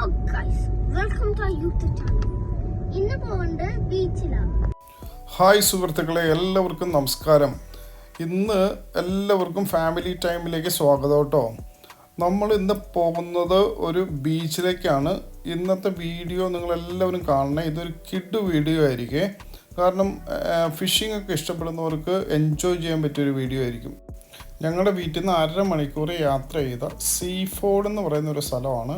Hello guys welcome to YouTube channel ഇന്ന് ബീച്ചിലാണ്. Hi സുഹൃത്തുക്കളെ. എല്ലാവർക്കും നമസ്കാരം. ഇന്ന് എല്ലാവർക്കും ഫാമിലി ടൈമിലേക്ക് സ്വാഗതം കേട്ടോ. നമ്മൾ ഇന്ന് പോകുന്നത് ഒരു ബീച്ചിലേക്കാണ്. ഇന്നത്തെ വീഡിയോ നിങ്ങൾ എല്ലാവരും കാണണേ. ഇതൊരു കിഡ് വീഡിയോ ആയിരിക്കേ. കാരണം ഫിഷിംഗ് ഒക്കെ ഇഷ്ടപ്പെടുന്നവർക്ക് എൻജോയ് ചെയ്യാൻ പറ്റിയൊരു വീഡിയോ ആയിരിക്കും. ഞങ്ങളുടെ വീട്ടിൽ നിന്ന് അര മണിക്കൂർ യാത്ര ചെയ്ത സീഫോർഡ് എന്ന് പറയുന്ന ഒരു സ്ഥലമാണ്.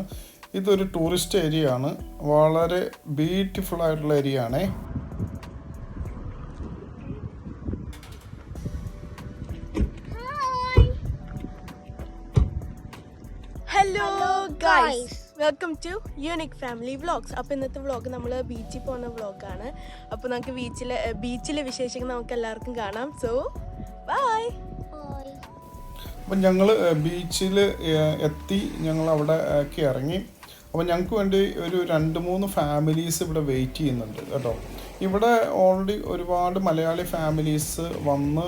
ഇതൊരു ടൂറിസ്റ്റ് ഏരിയ ആണ് വളരെ ബ്യൂട്ടിഫുൾ ആയിട്ടുള്ള ഏരിയ ആണേ hello. Guys welcome to unique family vlogs അപ്പോൾ ഇന്നത്തെ വ്ളോഗ് നമ്മൾ ബീച്ചിൽ പോകുന്ന വ്ളോഗാണ് അപ്പോൾ നമുക്ക് ബീച്ചിലെ ബീച്ചിലെ വിശേഷങ്ങൾ നമുക്ക് എല്ലാവർക്കും കാണാം. സോ ബൈ അപ്പം ഞങ്ങൾ ബീച്ചിൽ എത്തി. ഞങ്ങൾ അവിടെ ഒക്കെ ഇറങ്ങി. അപ്പോൾ ഞങ്ങൾക്ക് വേണ്ടി ഒരു രണ്ട് മൂന്ന് ഫാമിലീസ് ഇവിടെ വെയിറ്റ് ചെയ്യുന്നുണ്ട് കേട്ടോ. ഇവിടെ ഓൾറെഡി ഒരുപാട് മലയാളി ഫാമിലീസ് വന്ന്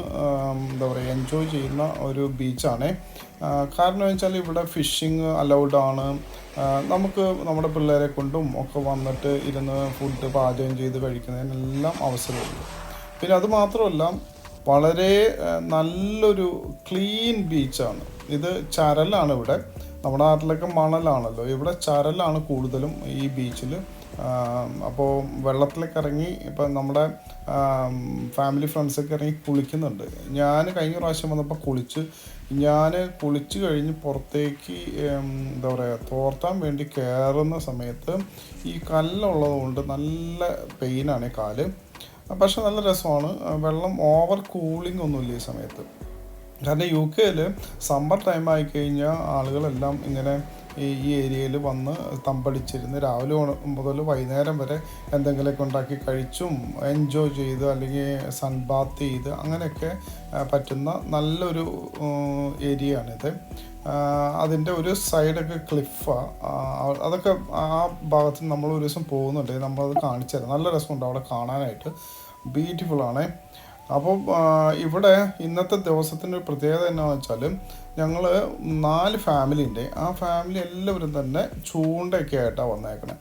എന്താ പറയുക എൻജോയ് ചെയ്യുന്ന ഒരു ബീച്ചാണ് കാരണം വെച്ചാൽ ഇവിടെ ഫിഷിങ് അലൗഡ് ആണ്. നമുക്ക് നമ്മുടെ പിള്ളേരെ കൊണ്ടും ഒക്കെ വന്നിട്ട് ഇരുന്ന് ഫുഡ് പാചകം ചെയ്ത് കഴിക്കുന്നതിനെല്ലാം അവസരമുണ്ട്. പിന്നെ അത് മാത്രമല്ല വളരെ നല്ലൊരു ക്ലീൻ ബീച്ചാണ് ഇത് ചരലാണ് ഇവിടെ. നമ്മുടെ നാട്ടിലൊക്കെ മണലാണല്ലോ. ഇവിടെ ചരലാണ് കൂടുതലും ഈ ബീച്ചിൽ അപ്പോൾ വെള്ളത്തിലൊക്കെ ഇറങ്ങി ഇപ്പം നമ്മുടെ ഫാമിലി ഫ്രണ്ട്സൊക്കെ ഇറങ്ങി കുളിക്കുന്നുണ്ട്. ഞാൻ കഴിഞ്ഞ പ്രാവശ്യം വന്നപ്പോൾ കുളിച്ച് ഞാൻ കുളിച്ച് കഴിഞ്ഞ് പുറത്തേക്ക് എന്താ പറയുക തോർത്താൻ വേണ്ടി കയറുന്ന സമയത്ത് ഈ കല്ലുള്ളത് കൊണ്ട് നല്ല പെയിനാണ് കാൽ. പക്ഷെ നല്ല രസമാണ്. വെള്ളം ഓവർ കൂളിംഗ് ഒന്നുമില്ല ഈ സമയത്ത്. കാരണം യു കെയിൽ സമ്മർ ടൈം ആയിക്കഴിഞ്ഞാൽ ആളുകളെല്ലാം ഇങ്ങനെ ഈ ഈ ഏരിയയിൽ വന്ന് തമ്പടിച്ചിരുന്ന് രാവിലെ മുതൽ വൈകുന്നേരം വരെ എന്തെങ്കിലുമൊക്കെ ഉണ്ടാക്കി കഴിച്ചും എൻജോയ് ചെയ്ത് അല്ലെങ്കിൽ സൺബാത്ത് ചെയ്ത് അങ്ങനെയൊക്കെ പറ്റുന്ന നല്ലൊരു ഏരിയ ആണിത് അതിന്റെ ഒരു സൈഡൊക്കെ ക്ലിഫാണ് അതൊക്കെ ആ ഭാഗത്ത് നമ്മൾ ഒരു ദിവസം പോകുന്നുണ്ട്. നമ്മളത് കാണിച്ചു തരാം. നല്ല രസമുണ്ട് അവിടെ കാണാനായിട്ട്. ബ്യൂട്ടിഫുൾ ആണേ അപ്പം ഇവിടെ ഇന്നത്തെ ദിവസത്തിന്റെ പ്രത്യേകത എന്നാന്ന് വെച്ചാൽ ഞങ്ങൾ നാല് ഫാമിലി ഉണ്ട് ആ ഫാമിലി എല്ലാവരും തന്നെ ചൂണ്ടയൊക്കെ ആയിട്ടാണ് വന്നേക്കണേ.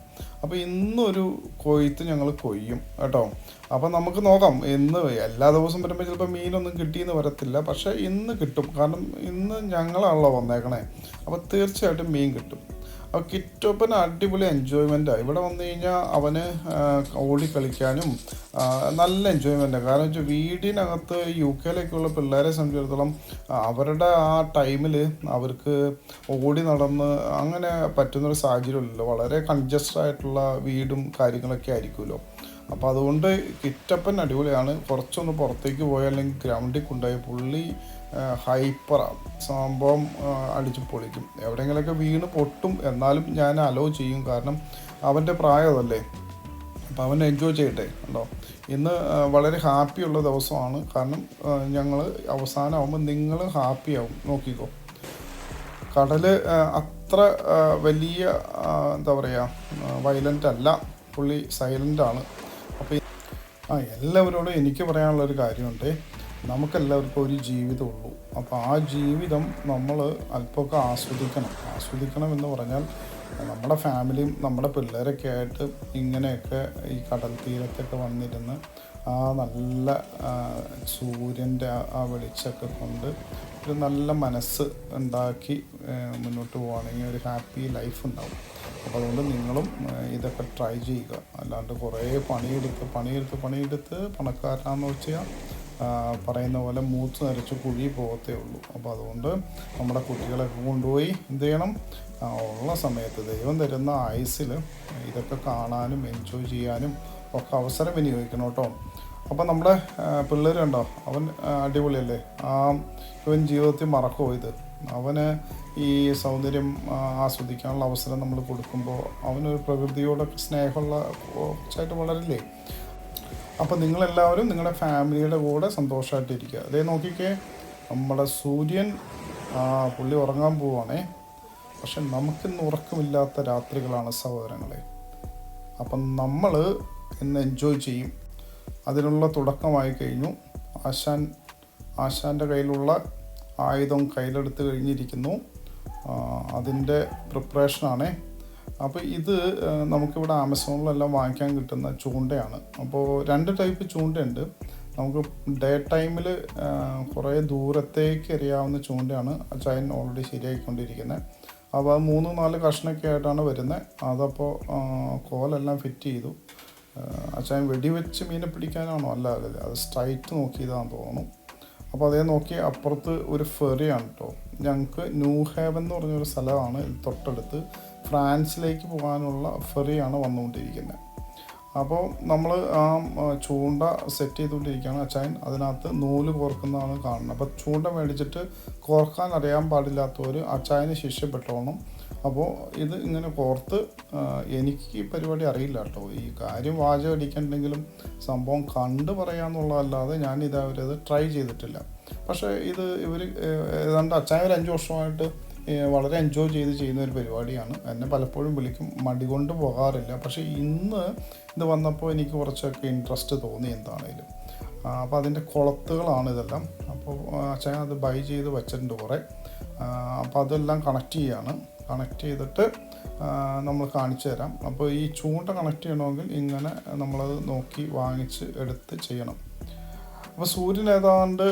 അപ്പോൾ ഇന്നൊരു കൊയ്ത്ത് ഞങ്ങൾ കൊയ്യും കേട്ടോ. അപ്പോൾ നമുക്ക് നോക്കാം ഇന്ന് എല്ലാ ദിവസവും വരുമ്പോൾ ചിലപ്പോൾ മീനൊന്നും കിട്ടിയെന്ന് വരത്തില്ല. പക്ഷേ ഇന്ന് കിട്ടും. കാരണം ഇന്ന് ഞങ്ങളാണല്ലോ വന്നേക്കണേ. അപ്പോൾ തീർച്ചയായിട്ടും മീൻ കിട്ടും. അപ്പോൾ കിറ്റോപ്പൻ അടിപൊളി എൻജോയ്മെന്റാണ് ഇവിടെ വന്നു കഴിഞ്ഞാൽ അവന് ഓടി കളിക്കാനും നല്ല എൻജോയ്മെന്റാണ് കാരണം വെച്ചാൽ വീടിനകത്ത് യു കെയിലേക്കുള്ള പിള്ളേരെ സംബന്ധിച്ചിടത്തോളം അവരുടെ ആ ടൈമിൽ അവർക്ക് ഓടി നടന്ന് അങ്ങനെ പറ്റുന്നൊരു സാഹചര്യമില്ലല്ലോ. വളരെ കൺജസ്റ്റഡ് ആയിട്ടുള്ള വീടും കാര്യങ്ങളൊക്കെ ആയിരിക്കുമല്ലോ. അപ്പോൾ അതുകൊണ്ട് കിറ്റപ്പൻ അടിപൊളിയാണ്. കുറച്ചൊന്ന് പുറത്തേക്ക് പോയാൽ അല്ലെങ്കിൽ ഗ്രൗണ്ടിൽ കൊണ്ടുപോയി പുള്ളി ഹൈപ്പറാണ് സംഭവം അടിച്ചു പൊളിക്കും. എവിടെയെങ്കിലുമൊക്കെ വീണ് പൊട്ടും എന്നാലും ഞാൻ അലോ ചെയ്യും. കാരണം അവന്റെ പ്രായം അതല്ലേ അപ്പോൾ അവൻ എൻജോയ് ചെയ്യട്ടെ ഉണ്ടോ ഇന്ന് വളരെ ഹാപ്പിയുള്ള ദിവസമാണ്. കാരണം ഞങ്ങൾ അവസാനമാകുമ്പോൾ നിങ്ങൾ ഹാപ്പിയാവും നോക്കിക്കോ. കടൽ അത്ര വലിയ എന്താ പറയുക വയലന്റ് അല്ല. പുള്ളി സൈലന്റ് ആണ്. അപ്പോൾ ആ എല്ലാവരോടും എനിക്ക് പറയാനുള്ളൊരു കാര്യമുണ്ട്. നമുക്കെല്ലാവർക്കും ഒരു ജീവിതമുള്ളൂ. അപ്പോൾ ആ ജീവിതം നമ്മൾ അല്പമൊക്കെ ആസ്വദിക്കണം. ആസ്വദിക്കണം എന്ന് പറഞ്ഞാൽ നമ്മുടെ ഫാമിലിയും നമ്മുടെ പിള്ളേരൊക്കെ ആയിട്ട് ഇങ്ങനെയൊക്കെ ഈ കടൽ തീരത്തൊക്കെ വന്നിരുന്ന് ആ നല്ല സൂര്യന്റെ ആ- വെളിച്ചമൊക്കെ കൊണ്ട് ഒരു നല്ല മനസ്സ് ഉണ്ടാക്കി മുന്നോട്ട് പോവുകയാണെങ്കിൽ ഒരു ഹാപ്പി ലൈഫ് ഉണ്ടാവും. അപ്പോൾ അതുകൊണ്ട് നിങ്ങളും ഇതൊക്കെ ട്രൈ ചെയ്യുക. അല്ലാണ്ട് കുറേ പണിയെടുത്ത് പണിയെടുത്ത് പണിയെടുത്ത് പണക്കാരനാന്ന് വെച്ചാൽ പറയുന്ന പോലെ മൂത്ത് നരച്ച് കുഴി പോകത്തേ ഉള്ളൂ. അപ്പോൾ അതുകൊണ്ട് നമ്മുടെ കുട്ടികളെ കൊണ്ടുപോയി എന്ത് ചെയ്യണം? ഉള്ള സമയത്ത് ദൈവം തരുന്ന ആയുസ്സിൽ ഇതൊക്കെ കാണാനും എൻജോയ് ചെയ്യാനും ഒക്കെ അവസരം വിനിയോഗിക്കണം കേട്ടോ. അപ്പം നമ്മുടെ പിള്ളേരുണ്ടോ അവൻ അടിപൊളിയല്ലേ? ആ ഇവൻ ജീവിതത്തിൽ മറക്കുമോ ഇത്? അവന് ഈ സൗന്ദര്യം ആസ്വദിക്കാനുള്ള അവസരം നമ്മൾ കൊടുക്കുമ്പോൾ അവനൊരു പ്രകൃതിയോടൊക്കെ സ്നേഹമുള്ള കുറച്ചായിട്ട് വളരില്ലേ? അപ്പം നിങ്ങളെല്ലാവരും നിങ്ങളുടെ ഫാമിലിയുടെ കൂടെ സന്തോഷമായിട്ടിരിക്കുക അതേ നോക്കിക്കേ നമ്മുടെ സൂര്യൻ പുള്ളി ഉറങ്ങാൻ പോവാണേ. പക്ഷെ നമുക്കിന്ന് ഉറക്കമില്ലാത്ത രാത്രികളാണ് സഹോദരങ്ങളെ. അപ്പം നമ്മൾ ഇന്ന് എൻജോയ് ചെയ്യും. അതിനുള്ള തുടക്കമായി കഴിഞ്ഞു. ആശാൻ ആശാന്റെ കയ്യിലുള്ള ആയുധം കയ്യിലെടുത്ത് കഴിഞ്ഞിരിക്കുന്നു. അതിന്റെ പ്രിപ്പറേഷനാണ് അപ്പോൾ ഇത് നമുക്കിവിടെ ആമസോണിലെല്ലാം വാങ്ങിക്കാൻ കിട്ടുന്ന ചൂണ്ടയാണ്. അപ്പോൾ രണ്ട് ടൈപ്പ് ചൂണ്ടയുണ്ട്. നമുക്ക് ഡേ ടൈമിൽ കുറേ ദൂരത്തേക്ക് എറിയാവുന്ന ചൂണ്ടയാണ്. ചൈൻ ഓൾറെഡി ശരിയായിക്കൊണ്ടിരിക്കുന്നത് അപ്പോൾ അത് മൂന്ന് നാല് കഷ്ണൊക്കെ ആയിട്ടാണ് വരുന്നത് അതപ്പോൾ കോലെല്ലാം ഫിറ്റ് ചെയ്തു. അച്ഛൻ വെടിവെച്ച് മീനെ പിടിക്കാനാണോ? അല്ല അല്ല അത് സ്ട്രൈറ്റ് നോക്കിയതാണെന്ന് തോന്നുന്നു. അപ്പോൾ അതേ നോക്കി അപ്പുറത്ത് ഒരു ഫെറിയാണ് കേട്ടോ ഞങ്ങൾക്ക് ന്യൂ ഹേവൻ എന്ന് പറഞ്ഞൊരു സ്ഥലമാണ് തൊട്ടടുത്ത്. ഫ്രാൻസിലേക്ക് പോകാനുള്ള ഫെറിയാണ് വന്നുകൊണ്ടിരിക്കുന്നത്. അപ്പോൾ നമ്മൾ ആ ചൂണ്ട സെറ്റ് ചെയ്തുകൊണ്ടിരിക്കുകയാണ് അച്ചായൻ. അതിനകത്ത് നൂൽ കോർക്കുന്നതാണ് കാണുന്നത്. അപ്പോൾ ചൂണ്ട മേടിച്ചിട്ട് കോർക്കാൻ അറിയാൻ പാടില്ലാത്തവർ അച്ചായന് ശിക്ഷപ്പെട്ടോണം അപ്പോൾ ഇത് ഇങ്ങനെ കോർത്ത് എനിക്ക് ഈ പരിപാടി അറിയില്ല കേട്ടോ. ഈ കാര്യം വാചകം അടിക്കണ്ടെങ്കിലും സംഭവം കണ്ട് പറയാമെന്നുള്ളതല്ലാതെ ഞാൻ ഇതവരത് ട്രൈ ചെയ്തിട്ടില്ല. പക്ഷേ ഇത് ഇവർ ഏതാണ്ട് അച്ചായൻ ഒരു അഞ്ച് വർഷമായിട്ട് വളരെ എൻജോയ് ചെയ്ത് ചെയ്യുന്ന ഒരു പരിപാടിയാണ്. എന്നെ പലപ്പോഴും വിളിക്കും മടി കൊണ്ട് പോകാറില്ല. പക്ഷേ ഇന്ന് ഇത് വന്നപ്പോൾ എനിക്ക് കുറച്ചൊക്കെ ഇൻട്രസ്റ്റ് തോന്നി എന്താണേലും. അപ്പോൾ അതിന്റെ കുളത്തുകളാണ് ഇതെല്ലാം. അപ്പോൾ അച്ഛൻ അത് ബൈ ചെയ്ത് വെച്ചിട്ടുണ്ട് കുറേ. അപ്പോൾ അതെല്ലാം കണക്ട് ചെയ്യാണ്. കണക്ട് ചെയ്തിട്ട് നമ്മൾ കാണിച്ചു തരാം. അപ്പോൾ ഈ ചൂണ്ട കണക്ട് ചെയ്യണമെങ്കിൽ ഇങ്ങനെ നമ്മളത് നോക്കി വാങ്ങിച്ച് എടുത്ത് ചെയ്യണം. അപ്പോൾ സൂര്യൻ ഏതാണ്ട്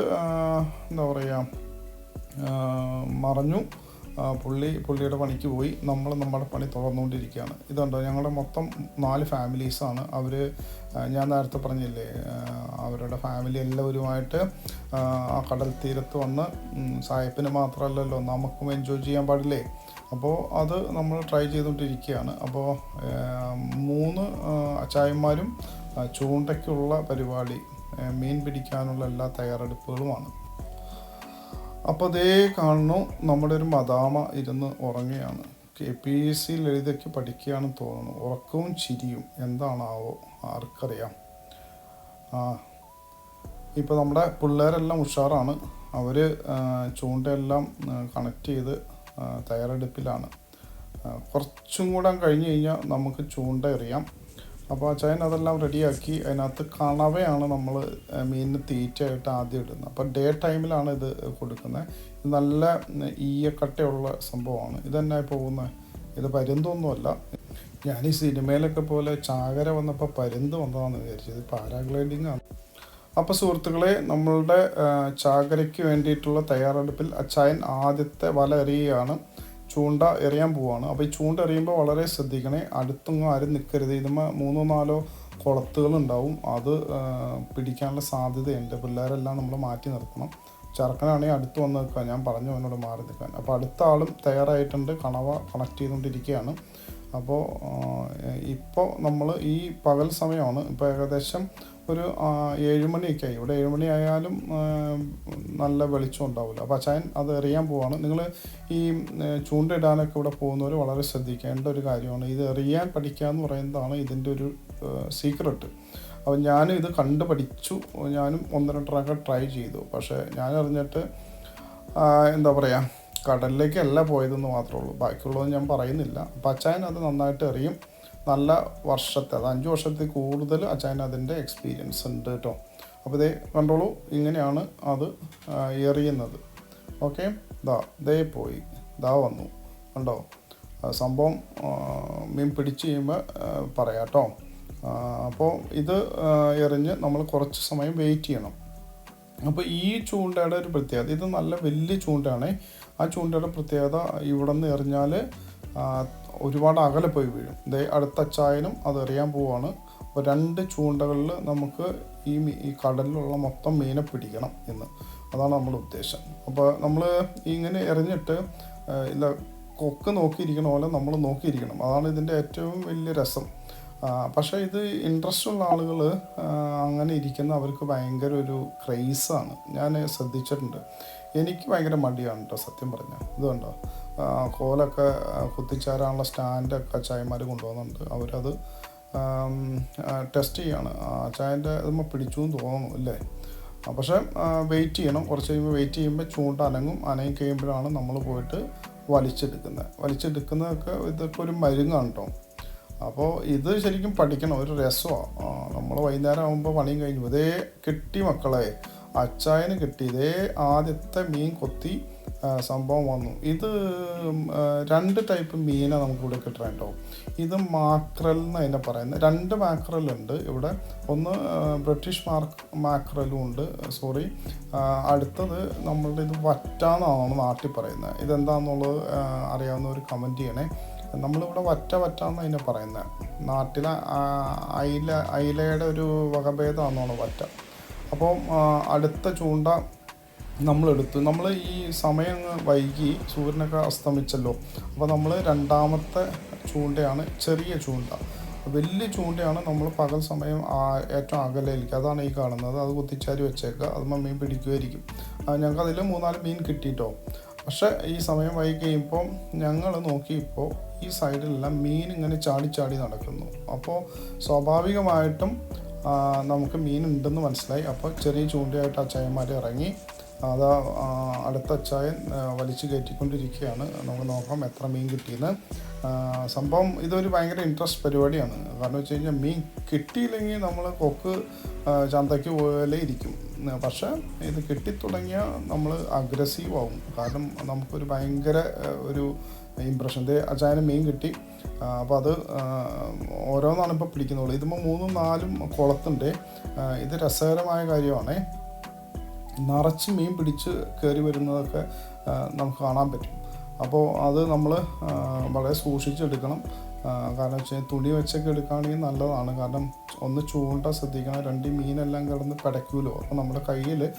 എന്താ പറയുക മറഞ്ഞു. പുള്ളി പുള്ളിയുടെ പണിക്ക് പോയി. നമ്മൾ നമ്മുടെ പണി തുടർന്നുകൊണ്ടിരിക്കുകയാണ് ഇതുണ്ടോ? ഞങ്ങളുടെ മൊത്തം നാല് ഫാമിലീസാണ് അവർ ഞാൻ നേരത്തെ പറഞ്ഞില്ലേ അവരുടെ ഫാമിലി എല്ലാവരുമായിട്ട് ആ, കടൽ തീരത്ത് വന്ന് സായപ്പിന് മാത്രമല്ലല്ലോ നമുക്കും എൻജോയ് ചെയ്യാൻ പാടില്ലേ? അപ്പോൾ അത് നമ്മൾ ട്രൈ ചെയ്തുകൊണ്ടിരിക്കുകയാണ്. അപ്പോൾ മൂന്ന് അച്ചായന്മാരും ചൂണ്ടയ്ക്കുള്ള പരിപാടി മീൻ പിടിക്കാനുള്ള എല്ലാ തയ്യാറെടുപ്പുകളുമാണ്. അപ്പോൾ അതേ കാണുന്നു നമ്മുടെ ഒരു മദാമ ഇരുന്ന് ഉറങ്ങുകയാണ്. കെ പി എസ് സി ലളിതയ്ക്ക് പഠിക്കുകയാണെന്ന് തോന്നുന്നു. ഉറക്കവും ചിരിയും എന്താണാവോ? ആർക്കറിയാം. ആ ഇപ്പോൾ നമ്മുടെ പിള്ളേരെല്ലാം ഉഷാറാണ്. അവർ ചൂണ്ടയെല്ലാം കണക്ട് ചെയ്ത് തയ്യാറെടുപ്പിലാണ്. കുറച്ചും കൂടെ കഴിഞ്ഞ് കഴിഞ്ഞാൽ നമുക്ക് ചൂണ്ട എറിയാം. അപ്പോൾ അച്ചായൻ അതെല്ലാം റെഡിയാക്കി. അതിനകത്ത് കണവയാണ് നമ്മൾ മീനിന് തീറ്റയായിട്ട് ആദ്യം ഇടുന്നത്. അപ്പോൾ ഡേ ടൈമിലാണ് ഇത് കൊടുക്കുന്നത്. ഇത് നല്ല ഈയക്കട്ടയുള്ള സംഭവമാണ്. ഇതെന്നാ പോകുന്നത് ഇത് പരുന്തൊന്നുമല്ല. ഞാൻ ഈ സിനിമയിലൊക്കെ പോലെ ചാകര വന്നപ്പോൾ പരുന്ത് വന്നതാണെന്ന് വിചാരിച്ചത്. ഇത് പാരാഗ്ലൈഡിങ് ആണ് അപ്പോൾ സുഹൃത്തുക്കളെ നമ്മളുടെ ചാകരയ്ക്ക് വേണ്ടിയിട്ടുള്ള തയ്യാറെടുപ്പിൽ അച്ചായൻ ആദ്യത്തെ വല എറിയുകയാണ്. ചൂണ്ട എറിയാൻ പോവുകയാണ് അപ്പോൾ ഈ ചൂണ്ട എറിയുമ്പോൾ വളരെ ശ്രദ്ധിക്കണേ. അടുത്തൊന്നും ആരും നിൽക്കരുത് ഇതുമ്പോൾ മൂന്നോ നാലോ കുളത്തുകൾ ഉണ്ടാവും അത് പിടിക്കാനുള്ള സാധ്യതയുണ്ട്. പിള്ളേരെല്ലാം നമ്മൾ മാറ്റി നിർത്തണം. ചെറുക്കനാണെങ്കിൽ അടുത്ത് വന്ന് നിൽക്കുക. ഞാൻ പറഞ്ഞു അവനോട് മാറി നിൽക്കാൻ. അപ്പോൾ അടുത്ത ആളും തയ്യാറായിട്ടുണ്ട്. കണവ കണക്ട് ചെയ്തുകൊണ്ടിരിക്കുകയാണ്. അപ്പോൾ ഇപ്പോൾ നമ്മൾ ഈ പകൽ സമയമാണ്. ഇപ്പോൾ ഏകദേശം ഒരു ഏഴുമണിയൊക്കെ ഏഴ് മണിയൊക്കെ ആയി ഇവിടെ ഏഴ് മണി ആയാലും നല്ല വെളിച്ചം ഉണ്ടാവില്ല. അപ്പോൾ അച്ചായൻ അത് എറിയാൻ പോവാണ്. നിങ്ങൾ ഈ ചൂണ്ടയിടാനൊക്കെ ഇവിടെ പോകുന്നവർ വളരെ ശ്രദ്ധിക്കേണ്ട ഒരു കാര്യമാണ്. ഇത് എറിയാൻ പഠിക്കുക എന്ന് പറയുന്നതാണ് ഇതിന്റെ ഒരു സീക്രട്ട് അപ്പോൾ ഞാനും ഇത് കണ്ട് പഠിച്ചു. ഞാനും ഒന്ന് രണ്ടൊക്കെ ട്രൈ ചെയ്തു. പക്ഷേ ഞാൻ അറിഞ്ഞിട്ട് എന്താ പറയുക കടലിലേക്കല്ല പോയതെന്ന് മാത്രമേ ഉള്ളൂ. ബാക്കിയുള്ളത് ഞാൻ പറയുന്നില്ല. അപ്പം അച്ചായൻ അത് നന്നായിട്ട് എറിയും. നല്ല വർഷത്തെ അത് അഞ്ച് വർഷത്തിൽ കൂടുതൽ അച്ചായന് അതിന്റെ എക്സ്പീരിയൻസ് ഉണ്ട് കേട്ടോ അപ്പോൾ ഇതേ കണ്ടോളൂ ഇങ്ങനെയാണ് അത് എറിയുന്നത്. ഓക്കെ? ദാ ദേ പോയി. ദാ വന്നു. കണ്ടോ? സംഭവം മീൻ പിടിച്ച് കഴിയുമ്പോൾ പറയാം കേട്ടോ അപ്പോൾ ഇത് എറിഞ്ഞ് നമ്മൾ കുറച്ച് സമയം വെയിറ്റ് ചെയ്യണം. അപ്പോൾ ഈ ചൂണ്ടയുടെ ഒരു പ്രത്യേകത ഇത് നല്ല വലിയ ചൂണ്ടയാണ്. ആ ചൂണ്ടയുടെ പ്രത്യേകത ഇവിടെ നിന്ന് എറിഞ്ഞാൽ ഒരുപാട് അകലെ പോയി വീഴും. ദേ അടുത്ത ചായനും അതെറിയാൻ പോവാണ്. അപ്പോൾ രണ്ട് ചൂണ്ടകളിൽ നമുക്ക് ഈ ഈ കടലിലുള്ള മൊത്തം മീനെ പിടിക്കണം എന്ന്. അതാണ് നമ്മുടെ ഉദ്ദേശം. അപ്പോൾ നമ്മൾ ഇങ്ങനെ എറിഞ്ഞിട്ട് ഇല്ല കൊക്ക് നോക്കിയിരിക്കണ പോലെ നമ്മൾ നോക്കിയിരിക്കണം. അതാണ് ഇതിന്റെ ഏറ്റവും വലിയ രസം. പക്ഷേ ഇത് ഇൻട്രസ്റ്റ് ഉള്ള ആളുകൾ അങ്ങനെ ഇരിക്കുന്ന അവർക്ക് ഭയങ്കര ഒരു ക്രൈസാണ് ഞാൻ ശ്രദ്ധിച്ചിട്ടുണ്ട്. എനിക്ക് ഭയങ്കര മടിയാണ് കേട്ടോ സത്യം പറഞ്ഞാൽ ഇത് കണ്ടോ? ആ, കോലൊക്കെ കുത്തിച്ചേരാനുള്ള സ്റ്റാൻഡൊക്കെ ചായമാർ കൊണ്ടുപോകുന്നുണ്ട് അവരത് ടെസ്റ്റ് ചെയ്യാണ്. ആ, ചായന്റെ ഇതുമ്പോൾ പിടിച്ചു എന്ന് തോന്നുന്നു അല്ലേ പക്ഷേ വെയിറ്റ് ചെയ്യണം. കുറച്ച് കഴിയുമ്പോൾ വെയിറ്റ് ചെയ്യുമ്പോൾ ചൂണ്ട അനങ്ങും. അനങ്ങി കഴിയുമ്പോഴാണ് നമ്മൾ പോയിട്ട് വലിച്ചെടുക്കുന്നത്. വലിച്ചെടുക്കുന്നതൊക്കെ ഇതൊക്കെ ഒരു മരുന്നാണ് കേട്ടോ അപ്പോൾ ഇത് ശരിക്കും പഠിക്കണം. ഒരു രസമാണ് നമ്മൾ വൈകുന്നേരം ആകുമ്പോൾ പണിയും കഴിഞ്ഞു. ഇതേ കിട്ടി മക്കളെ. അച്ചായന് കിട്ടി. ഇതേ ആദ്യത്തെ മീൻ കൊത്തി സംഭവം വന്നു. ഇത് രണ്ട് ടൈപ്പ് മീനാണ് നമുക്ക് ഇവിടെ കിട്ടണം കേട്ടോ ഇത് മാക്രൽ എന്ന് അതിനെ പറയുന്നത്. രണ്ട് മാക്രൽ ഉണ്ട് ഇവിടെ. ഒന്ന് ബ്രിട്ടീഷ് മാർക്ക് മാക്രലും ഉണ്ട് സോറി അടുത്തത് നമ്മളുടെ ഇത് വറ്റാന്നാണ് നാട്ടിൽ പറയുന്നത്. ഇതെന്താണെന്നുള്ളത് അറിയാവുന്ന ഒരു കമന്റ് ചെയ്യണേ. നമ്മളിവിടെ വറ്റ വറ്റ എന്ന് അതിനെ പറയുന്നത്. നാട്ടിലെ അയില അയിലയുടെ ഒരു വകഭേദമാണെന്നാണ് വറ്റ. അപ്പോൾ അടുത്ത ചൂണ്ട നമ്മളെടുത്തു. നമ്മൾ ഈ സമയം വൈകി സൂര്യനൊക്കെ അസ്തമിച്ചല്ലോ. അപ്പോൾ നമ്മൾ രണ്ടാമത്തെ ചൂണ്ടയാണ് ചെറിയ ചൂണ്ട. വലിയ ചൂണ്ടയാണ് നമ്മൾ പകൽ സമയം ഏറ്റവും അകലേക്ക് അതാണ് ഈ കാണുന്നത്. അത് കുത്തിച്ചാരി വെച്ചേക്കുക. അത് മീൻ പിടിക്കുമായിരിക്കും ഞങ്ങൾക്ക് അതിൽ മൂന്നാൽ മീൻ കിട്ടിയിട്ടോ പക്ഷേ ഈ സമയം വൈകി കഴിയുമ്പോൾ ഞങ്ങൾ നോക്കിയപ്പോൾ ഈ സൈഡിലെല്ലാം മീൻ ഇങ്ങനെ ചാടി ചാടി നടക്കുന്നു. അപ്പോൾ സ്വാഭാവികമായിട്ടും നമുക്ക് മീൻ ഉണ്ടെന്ന് മനസ്സിലായി. അപ്പോൾ ചെറിയ ചൂണ്ടയായിട്ട് ആ ചായന്മാർ ഇറങ്ങി അത് അടുത്ത ചായൻ വലിച്ചു കയറ്റിക്കൊണ്ടിരിക്കുകയാണ്. നമുക്ക് നോക്കാം എത്ര മീൻ കിട്ടിയെന്ന്. സംഭവം ഇതൊരു ഭയങ്കര ഇൻട്രസ്റ്റ് പരിപാടിയാണ്. കാരണം വെച്ച് കഴിഞ്ഞാൽ മീൻ കിട്ടിയില്ലെങ്കിൽ നമ്മൾ കൊക്ക് ചന്തയ്ക്ക് പോലെ ഇരിക്കും. പക്ഷേ ഇത് കിട്ടിത്തുടങ്ങിയാൽ നമ്മൾ അഗ്രസീവ് ആവും. കാരണം നമുക്കൊരു ഭയങ്കര ഒരു ഇമ്പ്രഷൻ അച്ചായന് മീൻ കിട്ടി. അപ്പോൾ അത് ഓരോന്നാണ് ഇപ്പോൾ പിടിക്കുന്നുള്ളൂ. ഇതിപ്പോൾ മൂന്നും നാലും കുളത്തുണ്ട്. ഇത് രസകരമായ കാര്യമാണേ. നിറച്ച് മീൻ പിടിച്ച് കയറി വരുന്നതൊക്കെ നമുക്ക് കാണാൻ പറ്റും. അപ്പോൾ അത് നമ്മൾ വളരെ സൂക്ഷിച്ചെടുക്കണം. കാരണം വെച്ച് കഴിഞ്ഞാൽ തുണി വെച്ചൊക്കെ എടുക്കുകയാണെങ്കിൽ നല്ലതാണ്. കാരണം ഒന്ന് ചൂണ്ട ശ്രദ്ധിക്കണം. രണ്ട് മീനെല്ലാം കിടന്ന് പിടയ്ക്കുമല്ലോ അപ്പോൾ നമ്മുടെ കയ്യിൽ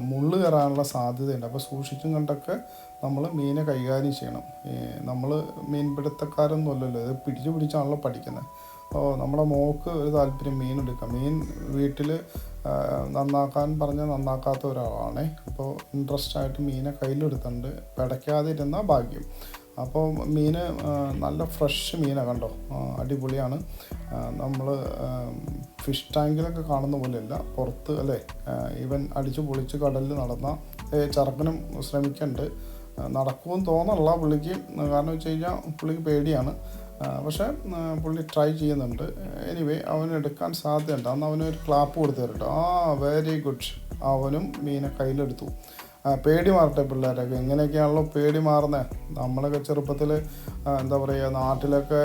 മുള്ള് കയറാനുള്ള സാധ്യതയുണ്ട്. അപ്പോൾ സൂക്ഷിച്ചും കണ്ടൊക്കെ നമ്മൾ മീനെ കൈകാര്യം ചെയ്യണം. നമ്മൾ മീൻപിടുത്തക്കാരൊന്നും അല്ലല്ലോ. ഇത് പിടിച്ച് പിടിച്ചാണല്ലോ പഠിക്കുന്നത് അപ്പോൾ നമ്മുടെ മോക്ക് ഒരു താല്പര്യം മീൻ എടുക്കാം. മീൻ വീട്ടിൽ നന്നാക്കാൻ പറഞ്ഞ നന്നാക്കാത്ത ഒരാളാണേ. അപ്പോൾ ഇൻട്രസ്റ്റ് ആയിട്ട് മീനെ കയ്യിലെടുത്തുണ്ട് പിടയ്ക്കാതെ ഇരുന്ന ഭാഗ്യം. അപ്പോൾ മീന് നല്ല ഫ്രഷ് മീനാണ് കണ്ടോ? അടിപൊളിയാണ്. നമ്മൾ ഫിഷ് ടാങ്കിലൊക്കെ കാണുന്ന പോലെയല്ല. പുറത്ത് അല്ലേ? ഇവൻ അടിച്ചു പൊളിച്ച് കടലിൽ നടന്ന ചെറുക്കനും ശ്രമിക്കുന്നുണ്ട് നടക്കുമെന്ന് തോന്നല്ല പുള്ളിക്ക്. കാരണം വെച്ച് കഴിഞ്ഞാൽ പുള്ളിക്ക് പേടിയാണ്. പക്ഷേ പുള്ളി ട്രൈ ചെയ്യുന്നുണ്ട്. എനിവേ അവനെടുക്കാൻ സാധ്യതയുണ്ട്. അന്ന് അവനൊരു ക്ലാപ്പ് കൊടുത്തു തരട്ടോ ആ വെരി ഗുഡ് അവനും മീനെ കയ്യിലെടുത്തു. പേടി മാറട്ടെ പിള്ളേരൊക്കെ. എങ്ങനെയൊക്കെയാണല്ലോ പേടി മാറുന്നത് നമ്മളൊക്കെ ചെറുപ്പത്തിൽ എന്താ പറയുക നാട്ടിലൊക്കെ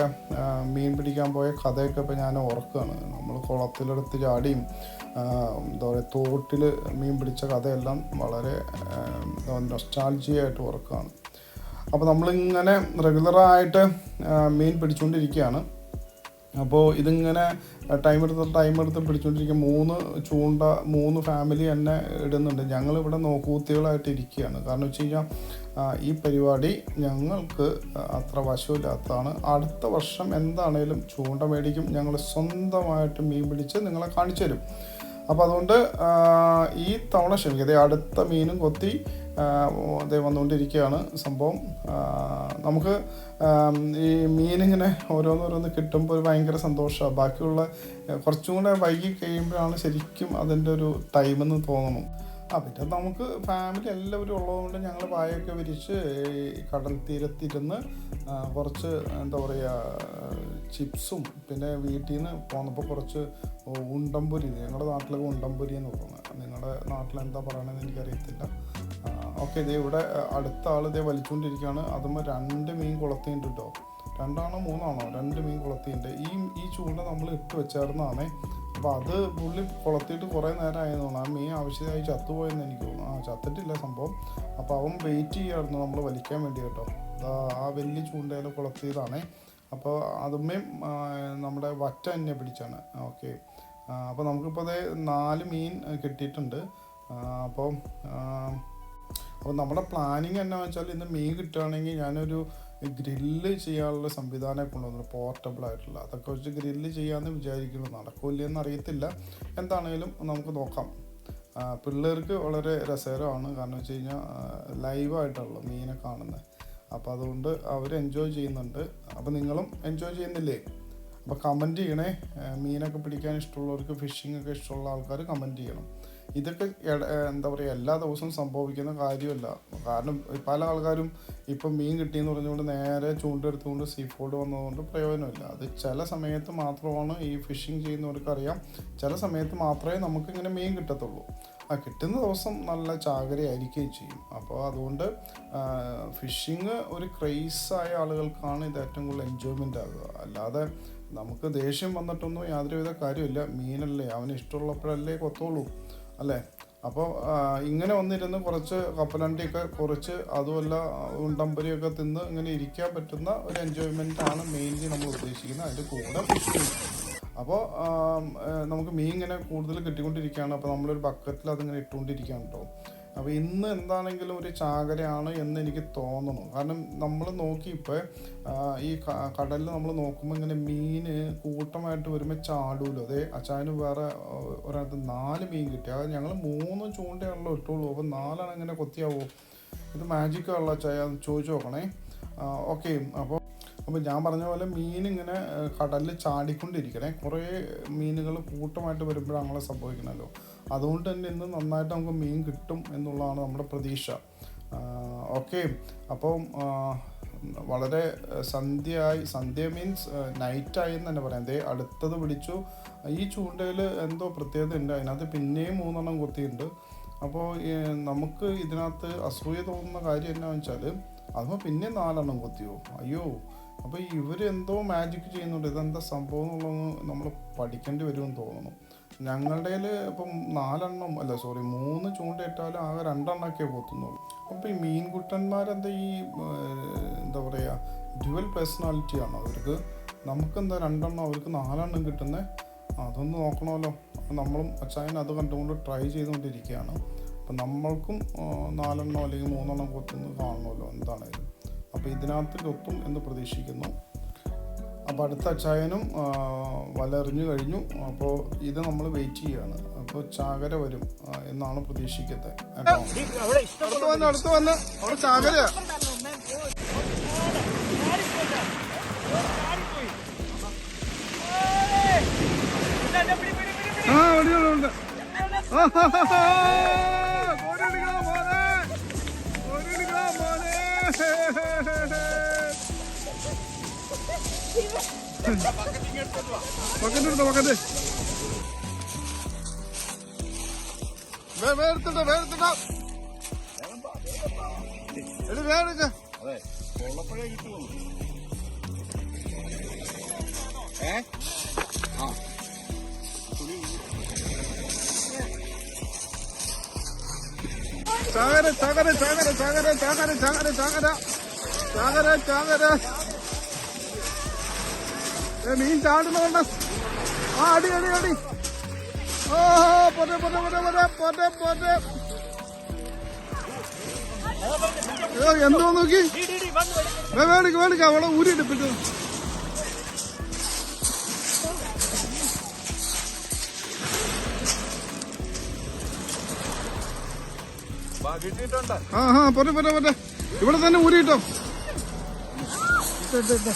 മീൻ പിടിക്കാൻ പോയ കഥയൊക്കെ ഇപ്പോൾ ഞാൻ ഓർക്കുകയാണ്. നമ്മൾ കുളത്തിലെടുത്ത് ചാടിയും എന്താ പറയുക തോട്ടിൽ മീൻ പിടിച്ച കഥയെല്ലാം വളരെ നൊസ്റ്റാൾജിയായിട്ട് ഓർക്കുകയാണ്. അപ്പോൾ നമ്മളിങ്ങനെ റെഗുലറായിട്ട് മീൻ പിടിച്ചുകൊണ്ടിരിക്കുകയാണ് അപ്പോൾ ഇതിങ്ങനെ ടൈം എടുത്ത് ടൈം എടുത്ത് പിടിച്ചുകൊണ്ടിരിക്കുക മൂന്ന് ചൂണ്ട മൂന്ന് ഫാമിലി തന്നെ ഇടുന്നുണ്ട്. ഞങ്ങളിവിടെ നോക്കൂത്തികളായിട്ട് ഇരിക്കുകയാണ് കാരണം വെച്ച് കഴിഞ്ഞാൽ ഈ പരിപാടി ഞങ്ങൾക്ക് അത്ര വശമില്ലാത്തതാണ്. അടുത്ത വർഷം എന്താണേലും ചൂണ്ട മേടിക്കും ഞങ്ങൾ സ്വന്തമായിട്ട് മീൻ പിടിച്ച് നിങ്ങളെ കാണിച്ചു തരും അപ്പോൾ അതുകൊണ്ട് ഈ തവണ ക്ഷമിക്കുക അടുത്ത മീനും കൊത്തി വന്നുകൊണ്ടിരിക്കുകയാണ് സംഭവം. നമുക്ക് ഈ മീനിങ്ങനെ ഓരോന്നോരോന്ന് കിട്ടുമ്പോൾ ഒരു ഭയങ്കര സന്തോഷമാണ് ബാക്കിയുള്ള കുറച്ചും കൂടെ വൈകി കഴിയുമ്പോഴാണ് ശരിക്കും അതിന്റെ ഒരു ടൈമെന്ന് തോന്നുന്നു. ആ പിന്നെ നമുക്ക് ഫാമിലി എല്ലാവരും ഉള്ളതുകൊണ്ട് ഞങ്ങൾ വായൊക്കെ വിരിച്ച് ഈ കടൽ തീരത്തിരുന്ന് കുറച്ച് എന്താ പറയുക ചിപ്സും പിന്നെ വീട്ടിൽ നിന്ന് പോന്നപ്പോൾ കുറച്ച് ഉണ്ടംപൊരി ഞങ്ങളുടെ നാട്ടിലൊക്കെ ഉണ്ടംപൊരി എന്ന് പറയുന്നത് നിങ്ങളുടെ നാട്ടിലെന്താ പറയണതെന്ന് എനിക്കറിയത്തില്ല. ഓക്കെ ഇതേ ഇവിടെ അടുത്ത ആൾ ഇതേ വലിച്ചുകൊണ്ടിരിക്കുകയാണ് അതുമ്പോൾ രണ്ട് മീൻ കുളത്തിയുണ്ട് കേട്ടോ രണ്ടാണോ മൂന്നാണോ? രണ്ട് മീൻ കുളത്തിയുണ്ട്. ഈ ഈ ചൂണ്ട നമ്മൾ ഇട്ട് വെച്ചായിരുന്നതാണേ അപ്പോൾ അത് പുള്ളി കുളത്തിയിട്ട് കുറേ നേരം തോന്നുന്നു. ആ മീൻ ആവശ്യമായി ചത്തുപോയെന്ന് എനിക്ക് തോന്നുന്നു. ആ ചത്തിട്ടില്ല സംഭവം. അപ്പോൾ അവൻ വെയിറ്റ് ചെയ്യായിരുന്നു നമ്മൾ വലിക്കാൻ വേണ്ടി കേട്ടോ. ആ വലിയ ചൂണ്ടയിൽ കുളത്തിയതാണേ. അപ്പോൾ അതുമേ നമ്മുടെ വറ്റ തന്നെ പിടിച്ചാണ്. ഓക്കെ. അപ്പോൾ നമുക്കിപ്പോൾ അതേ നാല് മീൻ കിട്ടിയിട്ടുണ്ട്. അപ്പോൾ അപ്പോൾ നമ്മുടെ പ്ലാനിങ് എന്നാ വെച്ചാൽ ഇന്ന് മീൻ കിട്ടുകയാണെങ്കിൽ ഞാനൊരു ഗ്രില്ല് ചെയ്യാനുള്ള സംവിധാനം കൊണ്ടുവന്നു പോർട്ടബിൾ ആയിട്ടുള്ള. അതൊക്കെ വെച്ച് ഗ്രില്ല് ചെയ്യാമെന്ന് വിചാരിക്കുന്നു. നടക്കില്ലെന്ന് അറിയത്തില്ല. എന്താണെങ്കിലും നമുക്ക് നോക്കാം. പിള്ളേർക്ക് വളരെ രസകരമാണ്. കാരണം വെച്ച് കഴിഞ്ഞാൽ ലൈവായിട്ടുള്ള മീനെ കാണുന്നത് അപ്പോൾ അതുകൊണ്ട് അവർ എൻജോയ് ചെയ്യുന്നുണ്ട്. അപ്പോൾ നിങ്ങളും എൻജോയ് ചെയ്യുന്നില്ലേ? അപ്പോൾ കമന്റ് ചെയ്യണേ. മീനൊക്കെ പിടിക്കാൻ ഇഷ്ടമുള്ളവർക്ക് ഫിഷിംഗ് ഒക്കെ ഇഷ്ടമുള്ള ആൾക്കാർ കമന്റ് ചെയ്യണം. ഇതൊക്കെ എന്താ പറയുക എല്ലാ ദിവസവും സംഭവിക്കുന്ന കാര്യമല്ല. കാരണം പല ആൾക്കാരും ഇപ്പം മീൻ കിട്ടിയെന്ന് പറഞ്ഞുകൊണ്ട് നേരെ ചൂണ്ടെടുത്തുകൊണ്ട് സീ ഫുഡ് വന്നതുകൊണ്ട് പ്രയോജനമില്ല. അത് ചില സമയത്ത് മാത്രമാണ് ഈ ഫിഷിങ് ചെയ്യുന്നവർക്ക് അറിയാം ചില സമയത്ത് മാത്രമേ നമുക്ക് ഇങ്ങനെ മീൻ കിട്ടത്തുള്ളൂ. ആ കിട്ടുന്ന ദിവസം നല്ല ചാകരയായിരിക്കുകയും ചെയ്യും. അപ്പോൾ അതുകൊണ്ട് ഫിഷിങ് ഒരു ക്രൈസായ ആളുകൾക്കാണ് ഇത് ഏറ്റവും കൂടുതൽ എൻജോയ്മെന്റ് ആകുക അല്ലാതെ നമുക്ക് ദേഷ്യം വന്നിട്ടൊന്നും യാതൊരുവിധ കാര്യമില്ല. മീനല്ലേ അവന് ഇഷ്ടമുള്ളപ്പോഴല്ലേ കൊത്തോളൂ. അല്ലേ? അപ്പോൾ ഇങ്ങനെ വന്നിരുന്ന് കുറച്ച് കപ്പലണ്ടിയൊക്കെ കുറച്ച് അതുമല്ല ഉണ്ടമ്പരിയൊക്കെ തിന്ന് ഇങ്ങനെ ഇരിക്കാൻ പറ്റുന്ന ഒരു എൻജോയ്മെന്റ് ആണ് മെയിൻലി നമ്മൾ ഉദ്ദേശിക്കുന്നത്. അതിന്റെ കൂടെ അപ്പോൾ നമുക്ക് മീൻ ഇങ്ങനെ കൂടുതൽ കിട്ടിക്കൊണ്ടിരിക്കുകയാണ്. അപ്പോൾ നമ്മളൊരു ബക്കറ്റിൽ അതിങ്ങനെ ഇട്ടുകൊണ്ടിരിക്കുകയാണ് കേട്ടോ അപ്പോൾ ഇന്ന് എന്താണെങ്കിലും ഒരു ചാകരയാണ് എന്ന് എനിക്ക് തോന്നുന്നു. കാരണം നമ്മൾ നോക്കി ഇപ്പോൾ ഈ കടലിൽ നമ്മൾ നോക്കുമ്പോൾ ഇങ്ങനെ മീൻ കൂട്ടമായിട്ട് വരുമ്പോൾ ചാടൂലോ. അതെ അച്ചായന് വേറെ ഒരാൾക്ക് നാല് മീൻ കിട്ടി. അത് ഞങ്ങൾ മൂന്ന് ചൂണ്ടയാണല്ലോ ഇട്ടുള്ളൂ അപ്പോൾ നാലാണ് ഇങ്ങനെ കൊത്തിയാവോ? ഇത് മാജിക്കാണല്ലോ അച്ചായ. ചോദിച്ചു നോക്കണേ. ഓക്കെ. അപ്പോൾ അപ്പോൾ ഞാൻ പറഞ്ഞ പോലെ മീൻ ഇങ്ങനെ കടലിൽ ചാടിക്കൊണ്ടിരിക്കണേ. കുറേ മീനുകൾ കൂട്ടമായിട്ട് വരുമ്പോഴാണ് അങ്ങനെ സംഭവിക്കണമല്ലോ അതുകൊണ്ട് തന്നെ ഇന്ന് നന്നായിട്ട് നമുക്ക് മീൻ കിട്ടും എന്നുള്ളതാണ് നമ്മുടെ പ്രതീക്ഷ. ഓക്കെ. അപ്പോൾ വളരെ സന്ധ്യയായി സന്ധ്യ മീൻസ് നൈറ്റായി എന്ന് തന്നെ പറയാം. ദേ അടുത്തത് പിടിച്ചു ഈ ചൂണ്ടയിൽ എന്തോ പ്രത്യേകത ഉണ്ട്. അതിനകത്ത് പിന്നെയും മൂന്നെണ്ണം കൊത്തിയിട്ടുണ്ട്. അപ്പോൾ നമുക്ക് ഇതിനകത്ത് അസൂയ തോന്നുന്ന കാര്യം എന്നാന്ന് വെച്ചാൽ അതുമ്പോൾ പിന്നെ നാലെണ്ണം കൊത്തിയോ? അയ്യോ. അപ്പോൾ ഇവരെന്തോ മാജിക് ചെയ്യുന്നുണ്ട്. ഇതെന്താ സംഭവം എന്നുള്ളത് നമ്മൾ പഠിക്കേണ്ടി വരുമെന്ന് തോന്നുന്നു. ഞങ്ങളുടെ ഇപ്പം നാലെണ്ണം അല്ല സോറി മൂന്ന് ചൂണ്ടയിട്ടാലും ആകെ രണ്ടെണ്ണമൊക്കെ പൊത്തുന്നുള്ളൂ. അപ്പോൾ ഈ മീൻകുട്ടന്മാരെന്താ ഈ എന്താ പറയുക ഡ്യുവൽ പേഴ്സണാലിറ്റി ആണോ അവർക്ക്? നമുക്കെന്താ രണ്ടെണ്ണം അവർക്ക് നാലെണ്ണം കിട്ടുന്നത് അതൊന്ന് നോക്കണമല്ലോ. നമ്മളും അച്ചായൻ അത് കണ്ടുകൊണ്ട് ട്രൈ ചെയ്തുകൊണ്ടിരിക്കുകയാണ്. അപ്പം നമ്മൾക്കും നാലെണ്ണം അല്ലെങ്കിൽ മൂന്നെണ്ണം കൊത്തുന്നത് കാണണമല്ലോ. എന്താണേലും അപ്പോൾ ഇതിനകത്ത് കൊത്തും എന്ന് പ്രതീക്ഷിക്കുന്നു. അപ്പോൾ അടുത്ത അച്ചായനും ആ, വലറിഞ്ഞു കഴിഞ്ഞു. അപ്പോൾ ഇത് നമ്മൾ വെയിറ്റ് ചെയ്യുകയാണ് അപ്പോൾ ചാകര വരും ആ, എന്നാണ് പ്രതീക്ഷിക്കുന്നത് അടുത്ത് വന്ന് അടുത്ത് വന്ന്. അവിടെ ചാകരയാ. ആ വടിയുണ്ട് ഓടിയെടുക്കാം പക്കറ്റ് എടുത്തോ പക്കറ്റ് വേർത്തിട്ടോ വേർത്തിട്ടോ എടി ആ. ചാകര ചാകര ചാകര ചാകര ചാകര ചാകര ചാകര ചാകര ചാകര ഏ, മീൻ ചാടുന്നുണ്ട് ആ അടി അടി അടി. ഓ പോട്ടെ പോട്ടെ പോട്ടെ പോട്ടെ പോട്ടെ പോട്ടെ അയ്യോ, എന്തോ നോക്കി? വേടിക്ക വേടിക്ക അവളെ ഊരിയെടുപ്പിട്ടു ആ ആ പോട്ടെ പോട്ടെ പോട്ടെ ഇവിടെ തന്നെ ഊരിട്ടോ ഇട്ട്, ഇട്ട്,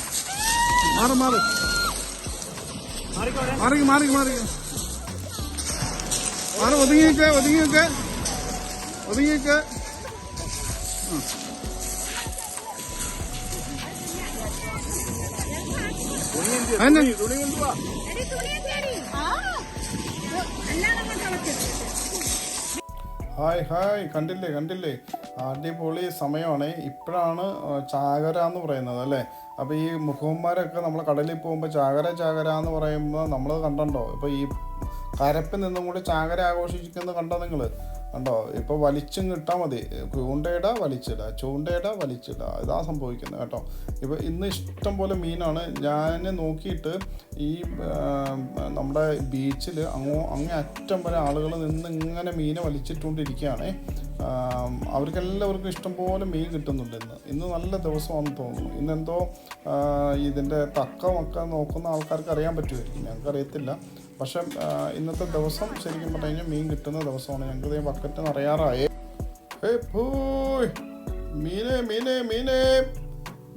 മാറി മാറി മാറി. മാറി ഒതുങ്ങി നിൽക്ക് ഒതുങ്ങി നിൽക്ക്. ഒതുങ്ങി നിൽക്ക്. Hi hi. കണ്ടില്ലേ കണ്ടില്ലേ? അടിപൊളി സമയമാണ്. ഇപ്പോഴാണ് ചാകര എന്ന് പറയുന്നത് അല്ലേ? അപ്പോൾ ഈ മുഖവന്മാരൊക്കെ നമ്മൾ കടലിൽ പോകുമ്പോൾ ചാകര ചാകര എന്ന് പറയുമ്പോൾ നമ്മൾ കണ്ടോ ഇപ്പോൾ ഈ കരപ്പിൽ നിന്നും കൂടി ചാകര ആഘോഷിക്കുന്നത് കണ്ടോ നിങ്ങൾ കണ്ടോ? ഇപ്പോൾ വലിച്ചും കിട്ടാൽ മതി. ചൂണ്ടയിട വലിച്ചിട. ചൂണ്ടയിട വലിച്ചിട. ഇതാ സംഭവിക്കുന്നത് കേട്ടോ. ഇപ്പോൾ ഇന്ന് ഇഷ്ടം പോലെ മീനാണ്. ഞാൻ നോക്കിയിട്ട് ഈ നമ്മുടെ ബീച്ചിൽ അങ്ങോ അങ്ങേ അറ്റം വരെ ആളുകൾ നിന്ന് ഇങ്ങനെ മീനെ വലിച്ചിട്ടുകൊണ്ടിരിക്കുകയാണ്. അവർക്കെല്ലാവർക്കും ഇഷ്ടംപോലെ മീൻ കിട്ടുന്നുണ്ട് ഇന്ന്. ഇന്ന് നല്ല ദിവസമാണെന്ന് തോന്നുന്നു. ഇന്നെന്തോ ഇതിന്റെ തക്കമൊക്കെ നോക്കുന്ന ആൾക്കാർക്ക് അറിയാൻ പറ്റുമായിരിക്കും. ഞങ്ങൾക്ക് അറിയത്തില്ല പക്ഷെ ഇന്നത്തെ ദിവസം ശരിക്കും പറഞ്ഞു കഴിഞ്ഞാൽ മീൻ കിട്ടുന്ന ദിവസമാണ്. ഞങ്ങൾക്ക് ഇതേ ബക്കറ്റ് നിറയാറായേ. ഏ പോയ്. മീനെ മീനെ മീനെ.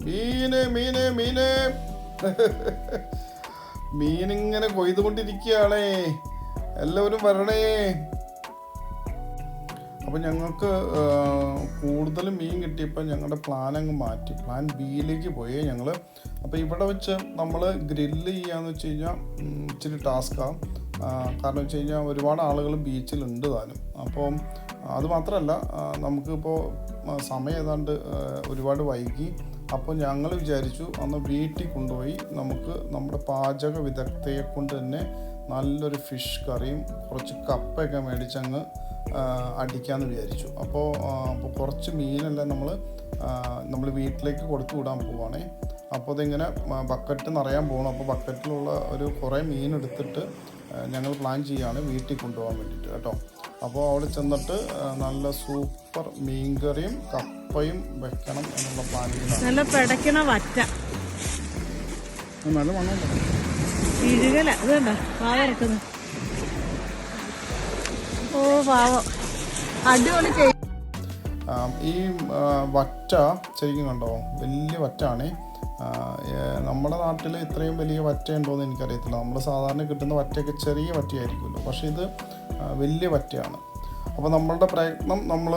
മീനെ മീനെ മീനെ. മീനിങ്ങനെ കൊയ്തുകൊണ്ടിരിക്കുകയാണേ. എല്ലാവരും വരണേ. അപ്പോൾ ഞങ്ങൾക്ക് കൂടുതൽ മീൻ കിട്ടിയപ്പോൾ ഞങ്ങളുടെ പ്ലാൻ അങ്ങ് മാറ്റി. പ്ലാൻ ബിയിലേക്ക് പോയി ഞങ്ങൾ അപ്പോൾ ഇവിടെ വെച്ച് നമ്മൾ ഗ്രില്ല് ചെയ്യാന്ന് വെച്ച് കഴിഞ്ഞാൽ ഇച്ചിരി ടാസ്ക്കാണ് കാരണം വെച്ച് കഴിഞ്ഞാൽ ഒരുപാട് ആളുകൾ ബീച്ചിലുണ്ട് താനും. അപ്പോൾ അതുമാത്രമല്ല നമുക്കിപ്പോൾ സമയം ഏതാണ്ട് ഒരുപാട് വൈകി. അപ്പോൾ ഞങ്ങൾ വിചാരിച്ചു അന്ന് വീട്ടിൽ കൊണ്ടുപോയി നമുക്ക് നമ്മുടെ പാചക വിദഗ്ധയെ കൊണ്ട് തന്നെ നല്ലൊരു ഫിഷ് കറിയും കുറച്ച് കപ്പയൊക്കെ മേടിച്ചങ്ങ് അടിക്കാമെന്ന് വിചാരിച്ചു. അപ്പോൾ അപ്പോൾ കുറച്ച് മീനെല്ലാം നമ്മൾ നമ്മൾ വീട്ടിലേക്ക് കൊടുത്തു വിടാൻ പോവുകയാണേ അപ്പോൾ അതിങ്ങനെ ബക്കറ്റ് നിറയാൻ പോകണം അപ്പോൾ ബക്കറ്റിലുള്ള ഒരു കുറേ മീൻ എടുത്തിട്ട് ഞങ്ങൾ പ്ലാൻ ചെയ്യുകയാണ് വീട്ടിൽ കൊണ്ടുപോകാൻ വേണ്ടിയിട്ട് കേട്ടോ. അപ്പോൾ അവിടെ ചെന്നിട്ട് നല്ല സൂപ്പർ മീൻകറിയും കപ്പയും വെക്കണം എന്നുള്ള പ്ലാൻ നല്ല പിടയ്ക്കണ വറ്റ. നല്ല മണം ഇഴുകല. അതുകൊണ്ടാ പാവ ഈ വറ്റ ശരിക്കും കണ്ടോ വലിയ വറ്റാണ്. നമ്മുടെ നാട്ടിൽ ഇത്രയും വലിയ വറ്റ ഉണ്ടോയെന്ന് എനിക്കറിയത്തില്ല. നമ്മൾ സാധാരണ കിട്ടുന്ന വറ്റയൊക്കെ ചെറിയ വറ്റയായിരിക്കുമല്ലോ. പക്ഷേ ഇത് വലിയ വറ്റയാണ്. അപ്പോൾ നമ്മളുടെ പ്രയത്നം നമ്മൾ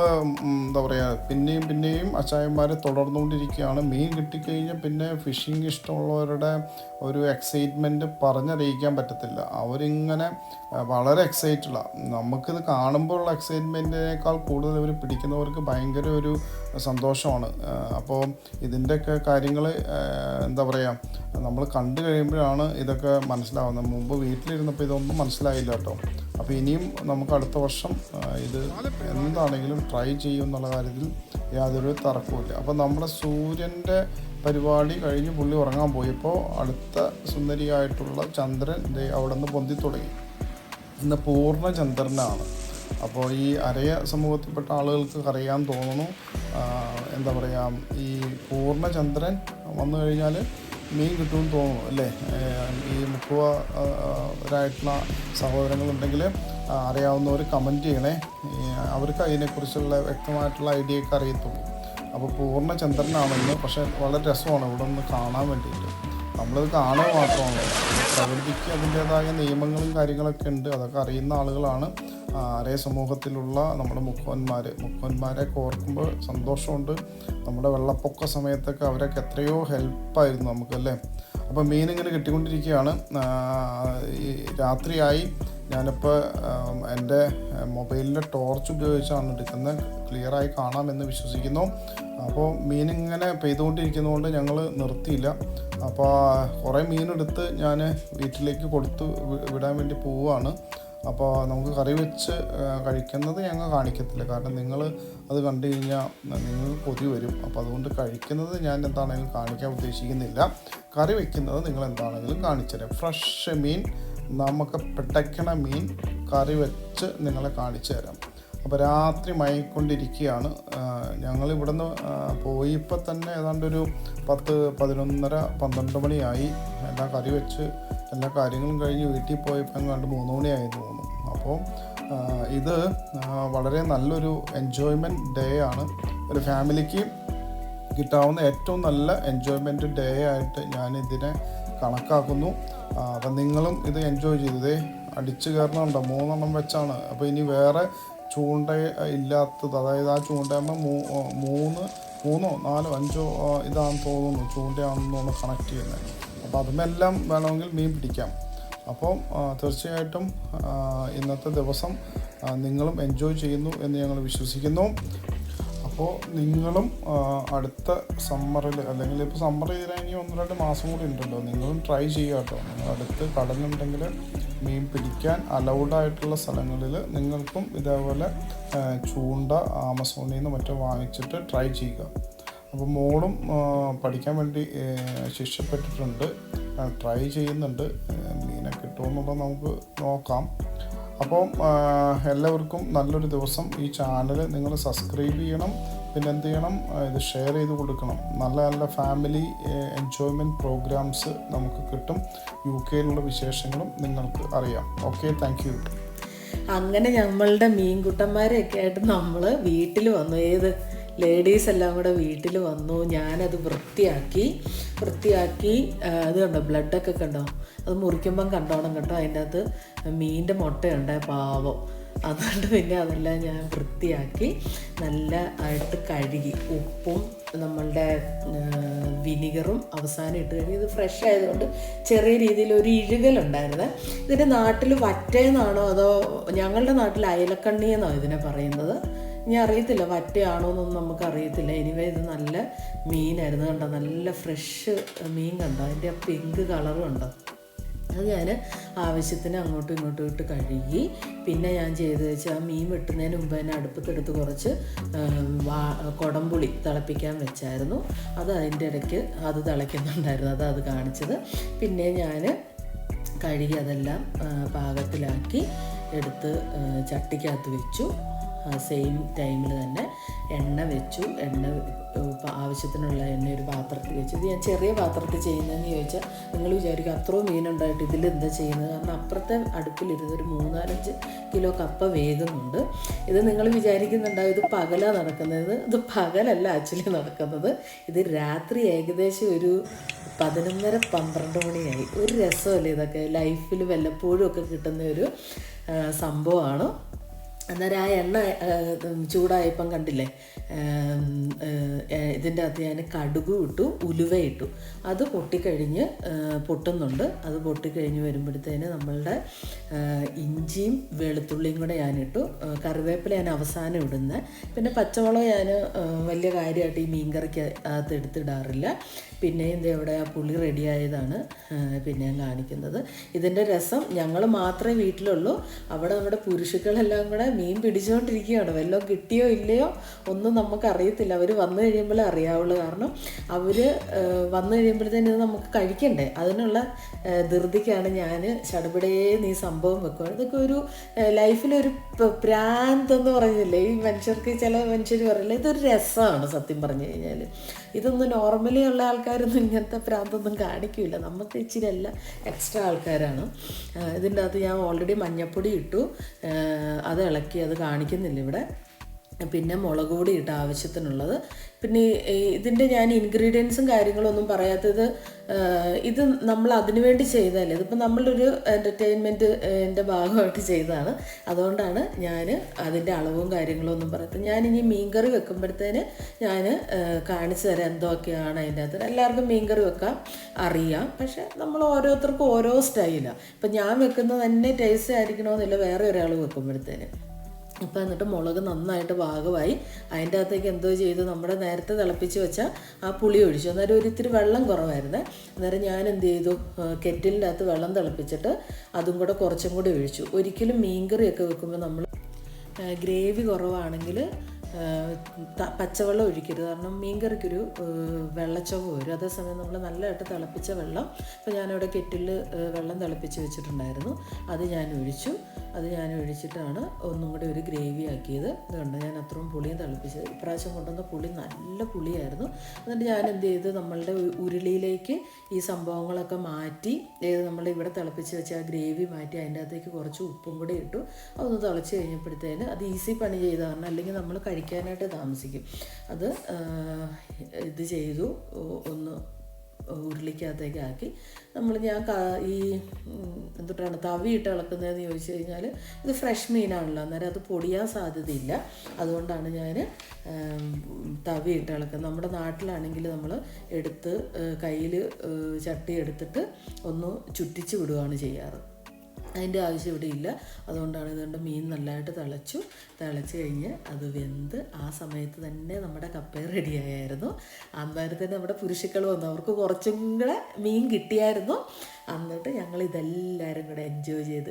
എന്താ പറയുക പിന്നെയും പിന്നെയും അച്ചായന്മാരെ തുടർന്നുകൊണ്ടിരിക്കുകയാണ്. മീൻ കിട്ടിക്കഴിഞ്ഞാൽ പിന്നെ ഫിഷിങ് ഇഷ്ടമുള്ളവരുടെ ഒരു എക്സൈറ്റ്മെന്റ് പറഞ്ഞറിയിക്കാൻ പറ്റത്തില്ല. അവരിങ്ങനെ വളരെ എക്സൈറ്റഡാണ് നമുക്കിത് കാണുമ്പോഴുള്ള എക്സൈറ്റ്മെന്റിനേക്കാൾ കൂടുതൽ ഇവർ പിടിക്കുന്നവർക്ക് ഭയങ്കര ഒരു സന്തോഷമാണ്. അപ്പോൾ ഇതിന്റെയൊക്കെ കാര്യങ്ങൾ എന്താ പറയുക നമ്മൾ കണ്ടു കഴിയുമ്പോഴാണ് ഇതൊക്കെ മനസ്സിലാവുന്നത്. മുമ്പ് വീട്ടിലിരുന്നപ്പോൾ ഇതൊന്നും മനസ്സിലായില്ല കേട്ടോ. അപ്പോൾ ഇനിയും നമുക്ക് അടുത്ത വർഷം ഇത് എന്താണെങ്കിലും ട്രൈ ചെയ്യും എന്നുള്ള കാര്യത്തിൽ യാതൊരു തർക്കവുമില്ല അപ്പോൾ നമ്മുടെ സൂര്യന്റെ പരിപാടി കഴിഞ്ഞ് പുള്ളി ഉറങ്ങാൻ പോയപ്പോൾ അടുത്ത സുന്ദരിയായിട്ടുള്ള ചന്ദ്രൻ അവിടെ നിന്ന് പൊന്തി തുടങ്ങി. ഇന്ന് പൂർണ ചന്ദ്രനാണ് അപ്പോൾ ഈ അരയ സമൂഹത്തിൽപ്പെട്ട ആളുകൾക്ക് അറിയാൻ തോന്നുന്നു എന്താ പറയുക ഈ പൂർണചന്ദ്രൻ വന്നു കഴിഞ്ഞാൽ മീൻ കിട്ടുമെന്ന് തോന്നുന്നു അല്ലേ? ഈ മുക്കുവരായിട്ടുള്ള സഹോദരങ്ങളുണ്ടെങ്കിൽ അറിയാവുന്നവർ കമന്റ് ചെയ്യണേ. അവർക്ക് അതിനെക്കുറിച്ചുള്ള വ്യക്തമായിട്ടുള്ള ഐഡിയ ഒക്കെ അറിയത്തുള്ളൂ. അപ്പോൾ പൂർണചന്ദ്രനാണെന്ന് പക്ഷേ വളരെ രസമാണ് ഇവിടെ നിന്ന് കാണാൻ വേണ്ടിയിട്ട്. നമ്മളത് കാണുക മാത്രമാണ് പ്രകൃതിക്ക് അതിന്റേതായ നിയമങ്ങളും കാര്യങ്ങളൊക്കെ ഉണ്ട്. അതൊക്കെ അറിയുന്ന ആളുകളാണ്. ആ, സമൂഹത്തിലുള്ള നമ്മുടെ മുഖവന്മാർ മുഖവന്മാരെ ഓർക്കുമ്പോൾ സന്തോഷമുണ്ട്. നമ്മുടെ വെള്ളപ്പൊക്ക സമയത്തൊക്കെ അവരൊക്കെ എത്രയോ ഹെൽപ്പായിരുന്നു നമുക്കല്ലേ? അപ്പോൾ മീൻ ഇങ്ങനെ കിട്ടിക്കൊണ്ടിരിക്കുകയാണ്. രാത്രിയായി. ഞാനിപ്പോൾ എന്റെ മൊബൈലിന്റെ ടോർച്ച് ഉപയോഗിച്ചാണ് എടുക്കുന്നത്. ക്ലിയറായി കാണാമെന്ന് വിശ്വസിക്കുന്നു. അപ്പോൾ മീനിങ്ങനെ പെയ്തുകൊണ്ടിരിക്കുന്നതുകൊണ്ട് ഞങ്ങൾ നിർത്തിയില്ല. അപ്പോൾ കുറേ മീനെടുത്ത് ഞാൻ വീട്ടിലേക്ക് കൊടുത്ത് വിടാൻ വേണ്ടി പോവുകയാണ്. അപ്പോൾ നമുക്ക് കറി വെച്ച് കഴിക്കുന്നത് ഞങ്ങൾ കാണിക്കത്തില്ല. കാരണം നിങ്ങൾ അത് കണ്ടു കഴിഞ്ഞാൽ നിങ്ങൾ കൊതി വരും. അപ്പോൾ അതുകൊണ്ട് കഴിക്കുന്നത് ഞാൻ എന്താണെങ്കിലും കാണിക്കാൻ ഉദ്ദേശിക്കുന്നില്ല. കറി വെക്കുന്നത് നിങ്ങൾ എന്താണെങ്കിലും കാണിച്ചു തരാം. ഫ്രഷ് മീൻ നമുക്ക് പിടയ്ക്കണ മീൻ കറി വെച്ച് നിങ്ങളെ കാണിച്ചു തരാം. അപ്പോൾ രാത്രി മയക്കൊണ്ടിരിക്കുകയാണ്. ഞങ്ങൾ ഇവിടുന്ന് പോയി ഇപ്പം തന്നെ ഏതാണ്ട് ഒരു പത്ത് പതിനൊന്നര പന്ത്രണ്ട് മണിയായി. എല്ലാം കറി വെച്ച് എല്ലാ കാര്യങ്ങളും കഴിഞ്ഞ് വീട്ടിൽ പോയപ്പോൾ എങ്ങാണ്ട് മൂന്ന് മണിയായി തോന്നുന്നു. അപ്പോൾ ഇത് വളരെ നല്ലൊരു എൻജോയ്മെന്റ് ഡേ ആണ്. ഒരു ഫാമിലിക്ക് കിട്ടാവുന്ന ഏറ്റവും നല്ല എൻജോയ്മെന്റ് ഡേ ആയിട്ട് ഞാൻ ഇതിനെ കണക്കാക്കുന്നു അപ്പം നിങ്ങളും ഇത് എൻജോയ് ചെയ്തതേ. അടിച്ചു കയറണമുണ്ടോ മൂന്നെണ്ണം വെച്ചാണ്. അപ്പോൾ ഇനി വേറെ ചൂണ്ട ഇല്ലാത്തത് അതായത് ആ ചൂണ്ടയുമ്പോൾ മൂന്ന് മൂന്നോ നാലോ അഞ്ചോ ഇതാണെന്ന് തോന്നുന്നു ചൂണ്ടയാണെന്നാണ് കണക്ട് ചെയ്യുന്നത് അപ്പോൾ അതുമെല്ലാം വേണമെങ്കിൽ മീൻ പിടിക്കാം. അപ്പോൾ തീർച്ചയായിട്ടും ഇന്നത്തെ ദിവസം നിങ്ങളും എൻജോയ് ചെയ്യുന്നു എന്ന് ഞങ്ങൾ വിശ്വസിക്കുന്നു. അപ്പോൾ നിങ്ങളും അടുത്ത സമ്മറിൽ അല്ലെങ്കിൽ ഇപ്പോൾ സമ്മർ ചെയ്താൽ ഇനി ഒന്ന് രണ്ട് മാസം കൂടി ഉണ്ടല്ലോ. നിങ്ങളും ട്രൈ ചെയ്യുക കേട്ടോ. നിങ്ങൾ അടുത്ത് കടലുണ്ടെങ്കിൽ മീൻ പിടിക്കാൻ അലൗഡ് ആയിട്ടുള്ള സ്ഥലങ്ങളിൽ നിങ്ങൾക്കും ഇതേപോലെ ചൂണ്ട ആമസോണിൽ നിന്ന് മറ്റോ വാങ്ങിച്ചിട്ട് ട്രൈ ചെയ്യുക. അപ്പോൾ മോളും പഠിക്കാൻ വേണ്ടി ശിക്ഷപ്പെട്ടിട്ടുണ്ട് ട്രൈ ചെയ്യുന്നുണ്ട്. മീനെ കിട്ടുമെന്നുള്ളത് നമുക്ക് നോക്കാം. അപ്പം എല്ലാവർക്കും നല്ലൊരു ദിവസം. ഈ ചാനൽ നിങ്ങൾ സബ്സ്ക്രൈബ് ചെയ്യണം. പിന്നെ എന്ത് ചെയ്യണം? ഇത് ഷെയർ ചെയ്ത് കൊടുക്കണം. നല്ല നല്ല ഫാമിലി എൻജോയ്മെന്റ് പ്രോഗ്രാംസ് നമുക്ക് കിട്ടും. യു കെയിലുള്ള വിശേഷങ്ങളും നിങ്ങൾക്ക് അറിയാം. ഓക്കെ താങ്ക് അങ്ങനെ നമ്മളുടെ മീൻകുട്ടന്മാരെയൊക്കെ ആയിട്ട് നമ്മൾ വീട്ടിൽ വന്നു. ഏത്? ലേഡീസ് എല്ലാം കൂടെ വീട്ടിൽ വന്നു. ഞാനത് വൃത്തിയാക്കി വൃത്തിയാക്കി അത് കണ്ടോ ബ്ലഡൊക്കെ കണ്ടോ? അത് മുറിക്കുമ്പം കണ്ടോണം കേട്ടോ അതിന്റെ അകത്ത് മീനിന്റെ മുട്ടയുണ്ട് പാവം. അതുകൊണ്ട് പിന്നെ അതെല്ലാം ഞാൻ വൃത്തിയാക്കി നല്ല ആയിട്ട് കഴുകി. ഉപ്പും നമ്മളുടെ വിനിഗറും അവസാനം ഇട്ട് കഴിഞ്ഞ് ഇത് ഫ്രഷ് ആയതുകൊണ്ട് ചെറിയ രീതിയിൽ ഒരു ഇഴുകലുണ്ടായിരുന്നേ. ഇതിന്റെ നാട്ടിൽ വറ്റേന്നാണോ അതോ ഞങ്ങളുടെ നാട്ടിൽ അയലക്കണ്ണി എന്നാണ് ഇതിനെ പറയുന്നത്? ഇനി അറിയത്തില്ല വറ്റയാണോ എന്നൊന്നും നമുക്ക് അറിയത്തില്ല എനിവേ ഇത് നല്ല മീനായിരുന്നു കണ്ടോ? നല്ല ഫ്രഷ് മീൻ കണ്ടോ? അതിന്റെ ആ പിങ്ക് കളറും ഉണ്ടോ അത് ഞാൻ ആവശ്യത്തിന് അങ്ങോട്ടും ഇങ്ങോട്ടും ഇട്ട് കഴുകി. പിന്നെ ഞാൻ ചെയ്ത് വെച്ചാൽ മീൻ വെട്ടുന്നതിന് മുമ്പ് തന്നെ അടുപ്പത്തെടുത്ത് കുറച്ച് കുടംപുളി തിളപ്പിക്കാൻ വെച്ചായിരുന്നു. അത് അതിന്റെ ഇടയ്ക്ക് അത് തിളയ്ക്കുന്നുണ്ടായിരുന്നു. അത് അത് കാണിച്ചത്. പിന്നെ ഞാൻ കഴുകി അതെല്ലാം പാകത്തിലാക്കി എടുത്ത് ചട്ടിക്കകത്ത് വെച്ചു. സെയിം ടൈമിൽ തന്നെ എണ്ണ വെച്ചു. എണ്ണ ആവശ്യത്തിനുള്ള എണ്ണ ഒരു പാത്രത്തിൽ വെച്ചു. ഇത് ഞാൻ ചെറിയ പാത്രത്തിൽ ചെയ്യുന്നതെന്ന് ചോദിച്ചാൽ നിങ്ങൾ വിചാരിക്കും അത്രയും മീനുണ്ടായിട്ട് ഇതിൽ എന്താ ചെയ്യുന്നത്? കാരണം അപ്പുറത്തെ അടുപ്പിലിരുന്ന് ഒരു മൂന്നാലഞ്ച് കിലോ കപ്പ വേകുന്നുണ്ട്. ഇത് നിങ്ങൾ വിചാരിക്കുന്നുണ്ടാവും ഇത് പകലാണ് നടക്കുന്നത്. ഇത് പകലല്ല ആക്ച്വലി നടക്കുന്നത്. ഇത് രാത്രി ഏകദേശം ഒരു പതിനൊന്നര പന്ത്രണ്ട് മണിയായി. ഒരു രസമല്ലേ ഇതൊക്കെ. ലൈഫിൽ വല്ലപ്പോഴും ഒക്കെ കിട്ടുന്ന ഒരു സംഭവമാണ്. അന്നേരം ആ എണ്ണ ചൂടായപ്പം കണ്ടില്ലേ ഇതിന്റെ അകത്ത് ഞാൻ കടുക് ഇട്ടു ഉലുവ ഇട്ടു. അത് പൊട്ടിക്കഴിഞ്ഞ് പൊട്ടുന്നുണ്ട്. അത് പൊട്ടിക്കഴിഞ്ഞ് വരുമ്പോഴത്തേന് നമ്മളുടെ ഇഞ്ചിയും വെളുത്തുള്ളിയും കൂടെ ഞാനിട്ടു കറിവേപ്പില ഞാൻ അവസാനം ഇടുന്നത് പിന്നെ പച്ചമുളക് ഞാൻ വലിയ കാര്യമായിട്ട് ഈ മീൻകറിക്ക് അകത്ത് എടുത്തിടാറില്ല. പിന്നെ ഇത് ഇവിടെ ആ പുളി റെഡിയായതാണ് പിന്നെ ഞാൻ കാണിക്കുന്നത്. ഇതിന്റെ രസം ഞങ്ങൾ മാത്രമേ വീട്ടിലുള്ളൂ. അവിടെ നമ്മുടെ പുരുഷുക്കളെല്ലാം കൂടെ മീൻ പിടിച്ചുകൊണ്ടിരിക്കുകയാണ് വല്ലതും കിട്ടിയോ ഇല്ലയോ ഒന്നും നമുക്ക് അറിയത്തില്ല അവർ വന്നു കഴിയുമ്പോഴേ അറിയാവുള്ളൂ. കാരണം അവർ വന്നു കഴിയുമ്പോഴത്തേനും നമുക്ക് കഴിക്കണ്ടേ? അതിനുള്ള ധൃതിക്കാണ് ഞാൻ ചടപടേന്ന് ഈ സംഭവം വെക്കുക ഇതൊക്കെ ഒരു ലൈഫിലൊരു പ്രാന്തെന്ന് പറഞ്ഞില്ലേ? ഈ മനുഷ്യർക്ക് ചില മനുഷ്യർ പറയില്ല? ഇതൊരു രസമാണ് സത്യം പറഞ്ഞു കഴിഞ്ഞാൽ ഇതൊന്നും നോർമലി ഉള്ള ആൾക്കാരൊന്നും ഇങ്ങനത്തെ പ്രാന്തൊന്നും കാണിക്കില്ല നമുക്ക് ഇച്ചിരി എല്ലാം എക്സ്ട്രാ ആൾക്കാരാണ്. ഇതിന്റെ അകത്ത് ഞാൻ ഓൾറെഡി മഞ്ഞപ്പൊടി ഇട്ടു. അത് ഇളക്കി അത് കാണിക്കുന്നില്ല ഇവിടെ. പിന്നെ മുളക് പൊടി ഇട്ട് ആവശ്യത്തിനുള്ളത്. പിന്നെ ഇതിന്റെ ഞാൻ ഇൻഗ്രീഡിയൻസും കാര്യങ്ങളൊന്നും പറയാത്തത് ഇത് നമ്മൾ അതിനു വേണ്ടി ചെയ്തതല്ലേ? ഇതിപ്പോൾ നമ്മളൊരു എന്റർടൈൻമെന്റ് എന്റെ ഭാഗമായിട്ട് ചെയ്തതാണ്. അതുകൊണ്ടാണ് ഞാൻ അതിന്റെ അളവും കാര്യങ്ങളും ഒന്നും പറയാത്തത് ഞാനിനി മീൻകറി വെക്കുമ്പോഴത്തേന് ഞാൻ കാണിച്ചു തരാം എന്തൊക്കെയാണ് അതിന്റെ അകത്ത് എല്ലാവർക്കും മീൻകറി വെക്കാം അറിയാം. പക്ഷേ നമ്മൾ ഓരോരുത്തർക്കും ഓരോ സ്റ്റൈലാണ് ഇപ്പം ഞാൻ വെക്കുന്നത് തന്നെ ടേസ്റ്റ് ആയിരിക്കണമെന്നില്ല വേറെ ഒരാൾ വെക്കുമ്പോഴത്തേന്. ഇപ്പം എന്നിട്ട് മുളക് നന്നായിട്ട് പാകമായി. അതിന്റെ അകത്തേക്ക് എന്തോ ചെയ്തു നമ്മുടെ നേരത്തെ തിളപ്പിച്ച് വെച്ച ആ പുളി ഒഴിച്ചു. അന്നേരം ഒരു ഇത്തിരി വെള്ളം കുറവായിരുന്നു. അന്നേരം ഞാൻ എന്ത് ചെയ്തു? കെറ്റിലിന്റെ അകത്ത് വെള്ളം തിളപ്പിച്ചിട്ട് അതും കൂടെ കുറച്ചും കൂടി ഒഴിച്ചു. ഒരിക്കലും മീൻകറിയൊക്കെ വെക്കുമ്പോൾ നമ്മൾ ഗ്രേവി കുറവാണെങ്കിൽ പച്ചവെള്ളം ഒഴിക്കരുത്. കാരണം മീൻകറിക്കൊരു വെള്ളച്ചവ് വരും. അതേസമയം നമ്മൾ നല്ലതായിട്ട് തിളപ്പിച്ച വെള്ളം ഇപ്പോൾ ഞാനിവിടെ കെറ്റിൽ വെള്ളം തിളപ്പിച്ച് വെച്ചിട്ടുണ്ടായിരുന്നു. അത് ഞാൻ ഒഴിച്ചു അത് ഞാൻ ഒഴിച്ചിട്ടാണ് ഒന്നും കൂടി ഒരു ഗ്രേവി ആക്കിയത്. ഇതുകൊണ്ട് ഞാൻ അത്രയും പുളിയും തിളപ്പിച്ചത് ഇപ്രാവശ്യം കൊണ്ടുവന്ന പുളി നല്ല പുളിയായിരുന്നു. എന്നിട്ട് ഞാൻ എന്ത് ചെയ്ത് നമ്മളുടെ ഉരുളിയിലേക്ക് ഈ സംഭവങ്ങളൊക്കെ മാറ്റി ഏത് നമ്മൾ ഇവിടെ തിളപ്പിച്ച് വെച്ച ആ ഗ്രേവി മാറ്റി അതിന്റെ അകത്തേക്ക് കുറച്ച് ഉപ്പും കൂടി ഇട്ടു. അതൊന്ന് തിളച്ച് കഴിഞ്ഞപ്പോഴത്തേന് അത് ഈസി പണി ചെയ്ത കാരണം അല്ലെങ്കിൽ നമ്മൾ കഴിക്കാനായിട്ട് താമസിക്കും. അത് ഇത് ചെയ്തു ഒന്ന് ഉരുളിക്കകത്തേക്ക് ആക്കി. നമ്മൾ ഞാൻ ഈ എന്തുട്ടാണ് തവി ഇട്ട് ഇളക്കുന്നതെന്ന് ചോദിച്ചു കഴിഞ്ഞാൽ ഇത് ഫ്രഷ് മീനാണല്ലോ. അന്നേരം അത് പൊടിയാൻ സാധ്യതയില്ല. അതുകൊണ്ടാണ് ഞാൻ തവി ഇട്ട് ഇളക്കുന്നത്. നമ്മുടെ നാട്ടിലാണെങ്കിൽ നമ്മൾ എടുത്ത് കയ്യിൽ ചട്ടി എടുത്തിട്ട് ഒന്ന് ചുറ്റിച്ച് വിടുകയാണ് ചെയ്യാറ്. അതിന്റെ ആവശ്യം ഇവിടെ ഇല്ല. അതുകൊണ്ടാണ് ഇതുകൊണ്ട് മീൻ നല്ലതായിട്ട് തിളച്ചു. തിളച്ച് കഴിഞ്ഞ് അത് വെന്ത് ആ സമയത്ത് തന്നെ നമ്മുടെ കപ്പ റെഡിയായിരുന്നു അന്നേരം തന്നെ നമ്മുടെ പുരുഷക്കൾ വന്നു. അവർക്ക് കുറച്ചും കൂടെ മീൻ കിട്ടിയായിരുന്നു. എന്നിട്ട് ഞങ്ങൾ ഇതെല്ലാവരും കൂടെ എൻജോയ് ചെയ്ത്